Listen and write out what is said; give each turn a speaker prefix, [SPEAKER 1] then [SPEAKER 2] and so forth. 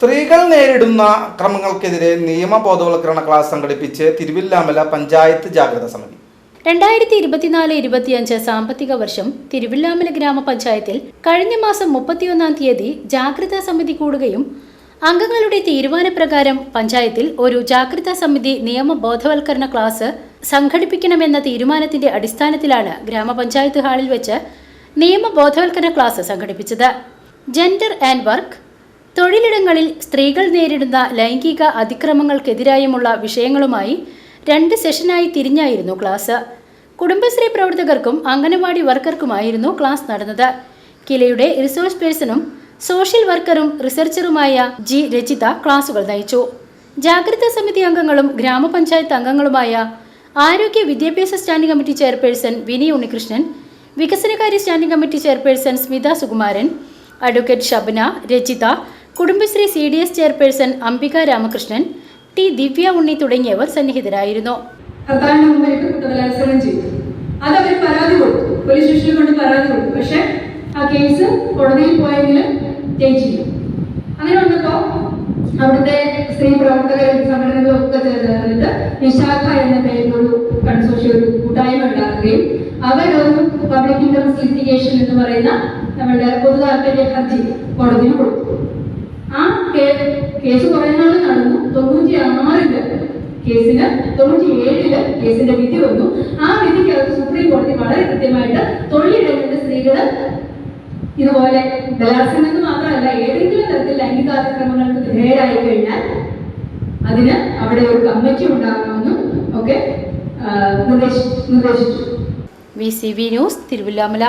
[SPEAKER 1] സ്ത്രീകൾ നേരിടുന്ന അക്രമങ്ങൾക്കെതിരെ നിയമ ബോധവൽക്കരണ ക്ലാസ് സംഘടിപ്പിച്ച് തിരുവില്ലാമല പഞ്ചായത്ത് ജാഗ്രത സമിതി.
[SPEAKER 2] രണ്ടായിരത്തി ഇരുപത്തിനാല് ഇരുപത്തിയഞ്ച് സാമ്പത്തിക വർഷം തിരുവില്ലാമല ഗ്രാമപഞ്ചായത്തിൽ കഴിഞ്ഞ മാസം മുപ്പത്തിയൊന്നാം തീയതി ജാഗ്രതാ സമിതി കൂടുകയും അംഗങ്ങളുടെ തീരുമാനപ്രകാരം പഞ്ചായത്തിൽ ഒരു ജാഗ്രതാ സമിതി നിയമ ബോധവൽക്കരണ ക്ലാസ് സംഘടിപ്പിക്കണമെന്ന തീരുമാനത്തിന്റെ അടിസ്ഥാനത്തിലാണ് ഗ്രാമപഞ്ചായത്ത് ഹാളിൽ വെച്ച് നിയമ ബോധവൽക്കരണ ക്ലാസ് സംഘടിപ്പിച്ചത്. ജെൻഡർ ആൻഡ് വർക്ക് തൊഴിലിടങ്ങളിൽ സ്ത്രീകൾ നേരിടുന്ന ലൈംഗിക അതിക്രമങ്ങൾക്കെതിരായുമുള്ള വിഷയങ്ങളുമായി രണ്ട് സെഷനായി തിരിഞ്ഞായിരുന്നു ക്ലാസ്. കുടുംബശ്രീ പ്രവർത്തകർക്കും അംഗനവാടി വർക്കർക്കുമായിരുന്നു ക്ലാസ് നടന്നത്. കിലയുടെ റിസോഴ്സ് പേഴ്സണും സോഷ്യൽ വർക്കറും റിസർച്ചറുമായ ജി രചിത ക്ലാസുകൾ നയിച്ചു. ജാഗ്രതാ സമിതി അംഗങ്ങളും ഗ്രാമപഞ്ചായത്ത് അംഗങ്ങളുമായ ആരോഗ്യ വിദ്യാഭ്യാസ standing committee chairperson Vini Unnikrishnan വികസനകാര്യ standing committee chairperson Smitha Sukumaran advocate Shabna Rachitha Kudumbashree C D S chairperson Ambika Ramakrishnan T Divya Unni തുടങ്ങിയവർ സന്നിഹിതരായിരുന്നു.
[SPEAKER 3] അത് അവർ പരാതി കൊടുത്തു. പോലീസ് സ്റ്റേഷനിൽ കൊണ്ട് പരാതി കൊടുത്തു. പക്ഷെ ആ കേസ് കോടതിയിൽ പോയെങ്കിലും ജയിച്ചില്ല. അങ്ങനെ വന്നപ്പോ അവിടുത്തെ സ്ത്രീ പ്രവർത്തകരും സംഘടനകളും ഒക്കെ ചേർന്നിട്ട് നിശാഖ എന്ന പേരിൽ ഒരു കൺസോഷ്യം ഒരു കൂട്ടായ്മ ഉണ്ടാക്കുകയും അവരൊരു പബ്ലിക് ഇൻട്രസ്റ്റ് ലിറ്റിഗേഷൻ എന്ന് പറയുന്ന നമ്മളുടെ പൊതു താല്പര്യ ഹർജി കോടതിയിൽ കൊടുത്തു. ആ കേസ് കുറെ നാൾ നടന്നു. തൊണ്ണൂറ്റി ആറിൽ കേസിന് തൊണ്ണൂറ്റി ഏഴിൽ കേസിന്റെ വിധി വന്നു. ആ വിധിക്കകത്ത് സുപ്രീം കോടതി വളരെ കൃത്യമായിട്ട് തൊഴിലിടങ്ങളുടെ സ്ത്രീകൾ ഇതുപോലെ ബലാത്സംഗം എന്ന് മാത്രമല്ല ഏതെങ്കിലും തരത്തിൽ ലൈംഗികാതിക്രമങ്ങൾക്ക് വിധേയരായി കഴിഞ്ഞാൽ അതിന് അവിടെ ഒരു കമ്മിറ്റി ഉണ്ടാകണമെന്നും ഒക്കെ നിർദ്ദേശിച്ചു.
[SPEAKER 2] V C V news Thiruvallamala.